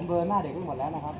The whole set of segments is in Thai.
ผมเบลอหน้าเด็กไปหมดแล้วนะครับ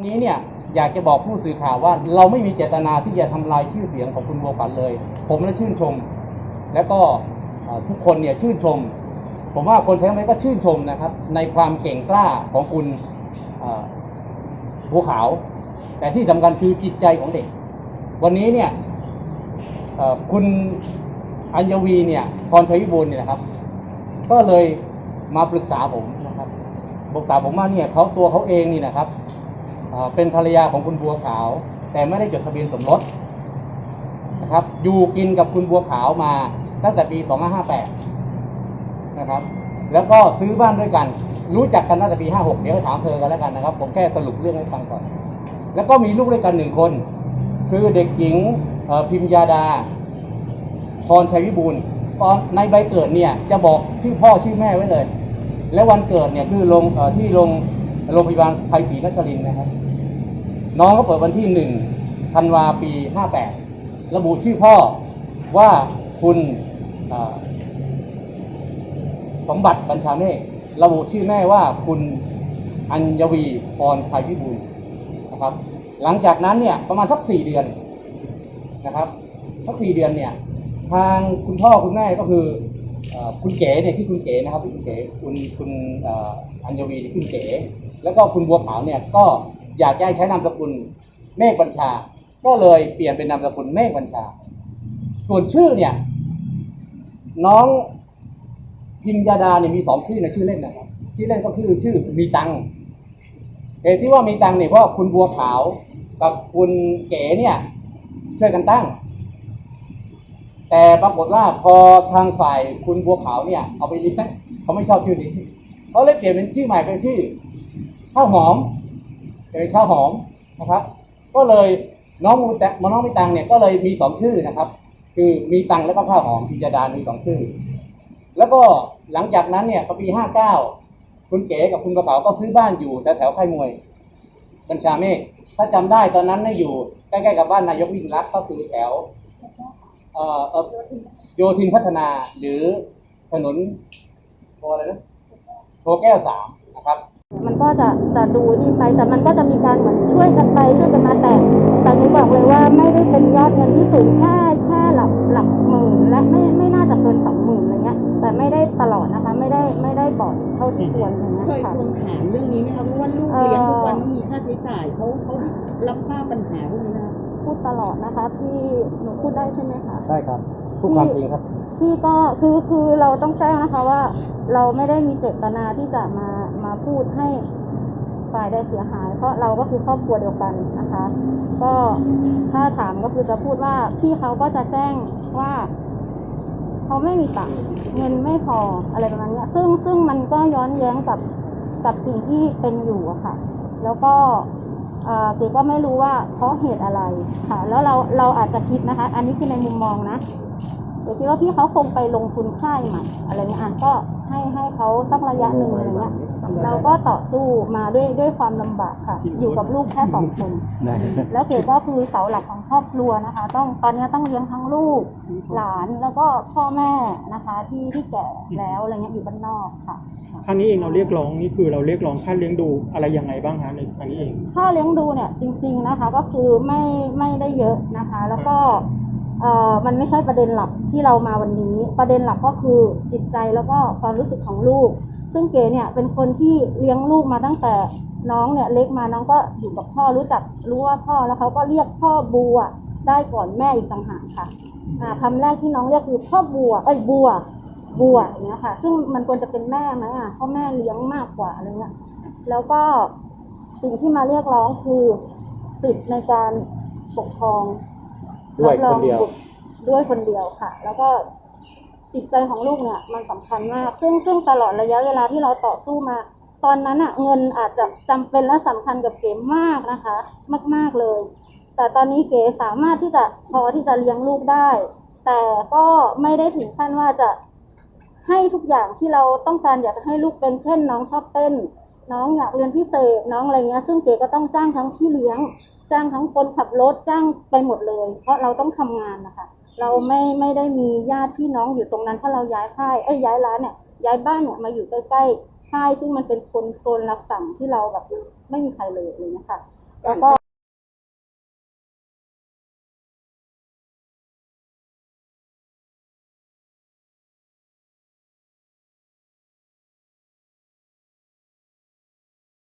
นนี้เนี่ยอยากจะบอกผู้สื่อข่าวว่า เราไม่มีเจตนาที่จะทำลายชื่อเสียงของคุณบัวขวัญเลย ผมและชื่นชม แล้วก็ทุกคนเนี่ยชื่นชม ผมว่าคนทั้งนั้นก็ชื่นชมนะครับ ในความเก่งกล้าของคุณบัวขาว แต่ที่สำคัญคือจิตใจของเด็ก วันนี้เนี่ยคุณอัญวีเนี่ยพรชัยบูลย์เนี่ยนะครับ ก็เลยมาปรึกษาผมนะครับปรึกษาผมว่าเนี่ยเขาตัวเขาเองนี่นะครับ เป็นภรรยาของคุณบัวขาว แต่ไม่ได้จดทะเบียนสมรสนะครับอยู่กินกับคุณบัวขาวมาตั้งแต่ปี 2558 นะครับ แล้วก็ซื้อบ้านด้วยกัน รู้จักกันตั้งแต่ปี 56 เดี๋ยวไปถามเธอกันแล้วกันนะครับ ผมแค่สรุปเรื่องให้ฟังก่อน แล้วก็มีลูกด้วยกันหนึ่งคน คือเด็กหญิงพิมยาดาพรชัยวิบูลตอนในใบเกิดเนี่ยจะบอกชื่อพ่อชื่อแม่ไว้เลย และวันเกิดเนี่ยคือลงอที่โรง โรงพยาบาลไทยศรีนครินทร์นะครับ น้องก็เปิดวันที่หนึ่งธันวาปีห้าแปดระบุชื่อพ่อว่าคุณสมบัติบัญชาเมฆระบุชื่อแม่ว่าคุณอัญวีพรชัยวิบูลนะครับ หลังจากนั้นเนี่ยประมาณสักสี่เดือนนะครับสักสี่เดือนเนี่ยทางคุณพ่อคุณแม่ก็คือ คุณเก๋เนี่ยที่คุณเก๋นะครับที่คุณเก๋คุณคุณอัญวีที่คุณเก๋แล้วก็คุณบัวขาวเนี่ยก็อยากจะให้ใช้นามสกุลเมฆบัญชา ก็เลยเปลี่ยนเป็นนามสกุลเมฆบัญชา ส่วนชื่อเนี่ย น้องพิมยาดาเนี่ยมีสองชื่อในชื่อเล่นนะครับชื่อเล่นก็คือชื่อมีตังเหตุที่ว่ามีตังเนี่ยเพราะคุณบัวขาวกับคุณเก๋เนี่ยช่วยกันตั้ง แต่ปรากฏว่าพอทางฝ่ายคุณบัวขาวเนี่ยเอาไปเลี้ยงเขาไม่ชอบชื่อนี้เขาเลยเปลี่ยนเป็นชื่อใหม่เป็นชื่อข้าวหอมเป็นข้าวหอมนะครับ ก็เลยน้องมูแตน้องมีตังเนี่ยก็เลยมีสองชื่อนะครับ คือมีตังแล้วก็ข้าวหอมพิจดามีสองชื่อ แล้วก็หลังจากนั้นเนี่ยปีห้าเก้าคุณเก๋กับคุณกระเป๋าก็ซื้อบ้านอยู่แถวแถวๆค่ายมวยกัญชาเมฆถ้าจำได้ตอนนั้นเนี่ยอยู่ใกล้ๆกับบ้านนายกยิ่งรักก็คือแถว โยธินพัฒนาหรือถนนโทอะไรนะโทแก้วสามนะครับ มันก็จะจะดูนี่ไปแต่มันก็จะมีการเหมือนช่วยกันไปช่วยกันมาแต่แต่หนูบอกเลยว่าไม่ได้เป็นยอดเงินที่สูงแค่แค่หลักหลักหมื่นและไม่ไม่น่าจะเกินสองหมื่นอะไรเงี้ย แต่ไม่ได้ตลอดนะคะไม่ได้ไม่ได้บ่อยเท่าที่ควรอย่างเงี้ยเคยค่ะ ทวงถามเรื่องนี้ไหมคะเพราะว่าลูกเอ่อเลี้ยงทุกวันต้องมีค่าใช้จ่ายเขาเขารับทราบปัญหาพวกนี้นะคะ พูดตลอดนะคะที่หนูพูดได้ใช่ไหมคะได้ครับพูดความจริงครับ ที่ก็คือคือเราต้องแจ้งนะคะว่า เราไม่ได้มีเจตนาที่จะมามาพูดให้ฝ่ายใดเสียหาย เพราะเราก็คือครอบครัวเดียวกันนะคะ ก็ถ้าถามก็คือจะพูดว่าพี่เขาก็จะแจ้งว่าเขาไม่มีตังค์เงินไม่พออะไรประมาณเนี้ยซึ่งซึ่งมันก็ย้อนแย้งกับกับสิ่งที่เป็นอยู่อะค่ะ แล้วก็ เก๋ก็ไม่รู้ว่าเพราะเหตุอะไรค่ะ แล้วเราเราอาจจะคิดนะคะ อันนี้คือในมุมมองนะเดี๋ยวคิดว่าพี่เขาคงไปลงทุนค่ายใหม่อะไรเงี้ยอะก็ให้ให้เขาสักระยะหนึ่งอะไรเงี้ย เราก็ต่อสู้มาด้วยด้วยความลำบากค่ะ อยู่กับลูกแค่สองคน ได้แล้วเก๋ก็คือเสาหลักของครอบครัวนะคะ ต้องตอนนี้ต้องเลี้ยงทั้งลูกหลานแล้วก็พ่อแม่นะคะที่ที่แก่แล้วอะไรเงี้ยอยู่บ้านนอกค่ะ ครั้งนี้เองเราเรียกร้องนี่คือเราเรียกร้องค่าเลี้ยงดูอะไรยังไงบ้างคะในครั้งนี้เอง ค่าเลี้ยงดูเนี่ยจริง ๆนะคะ ก็คือไม่ไม่ได้เยอะนะคะ แล้วก็ เอ่อมันไม่ใช่ประเด็นหลักที่เรามาวันนี้ ประเด็นหลักก็คือจิตใจแล้วก็ความรู้สึกของลูก ซึ่งเก๋เนี่ยเป็นคนที่เลี้ยงลูกมาตั้งแต่น้องเนี่ยเล็กมาน้องก็อยู่กับพ่อรู้จักรู้ว่าพ่อแล้วเขาก็เรียกพ่อบัวได้ก่อนแม่อีกต่างหากค่ะอ่าคำแรกที่น้องเรียกคือพ่อบัวไอ้ยบัวบัวอย่างเงี้ยค่ะ ซึ่งมันควรจะเป็นแม่ไหมอะเพราะแม่เลี้ยงมากกว่าอะไรเงี้ยแล้วก็สิ่งที่มาเรียกร้องคือสิทธิ์ในการปกครอง ด้วยคอนงเดียว ด้วยคนเดียวค่ะ แล้วก็จิตใจของลูกเนี่ยมันสำคัญมาก ซึ่งซึ่งตลอดระยะเวลาที่เราต่อสู้มา ตอนนั้นอะเงินอาจจะจำเป็นและสำคัญกับเก๋มากนะคะ มาก ๆเลย แต่ตอนนี้เก๋สามารถที่จะพอที่จะเลี้ยงลูกได้ แต่ก็ไม่ได้ถึงขั้นว่าจะให้ทุกอย่างที่เราต้องการอยากให้ลูกเป็นเช่น น้องชอบเต้น น้องอยากเรียนพิเศษน้องอะไรเงี้ย ซึ่งเก๋ก็ต้องจ้างทั้งพี่เลี้ยง จ้างทั้งคนขับรถจ้างไปหมดเลย เพราะเราต้องทำงานนะคะเราไม่ไม่ได้มีญาติพี่น้องอยู่ตรงนั้นถ้าเราย้ายค่ายเอ้ย้ายร้านเนี่ยย้ายบ้านเนี่ยมาอยู่ใกล้ๆค่ายซึ่งมันเป็นคนโซนรับฝั่งที่เราแบบไม่มีใครเลยเลยนะคะแล้วก็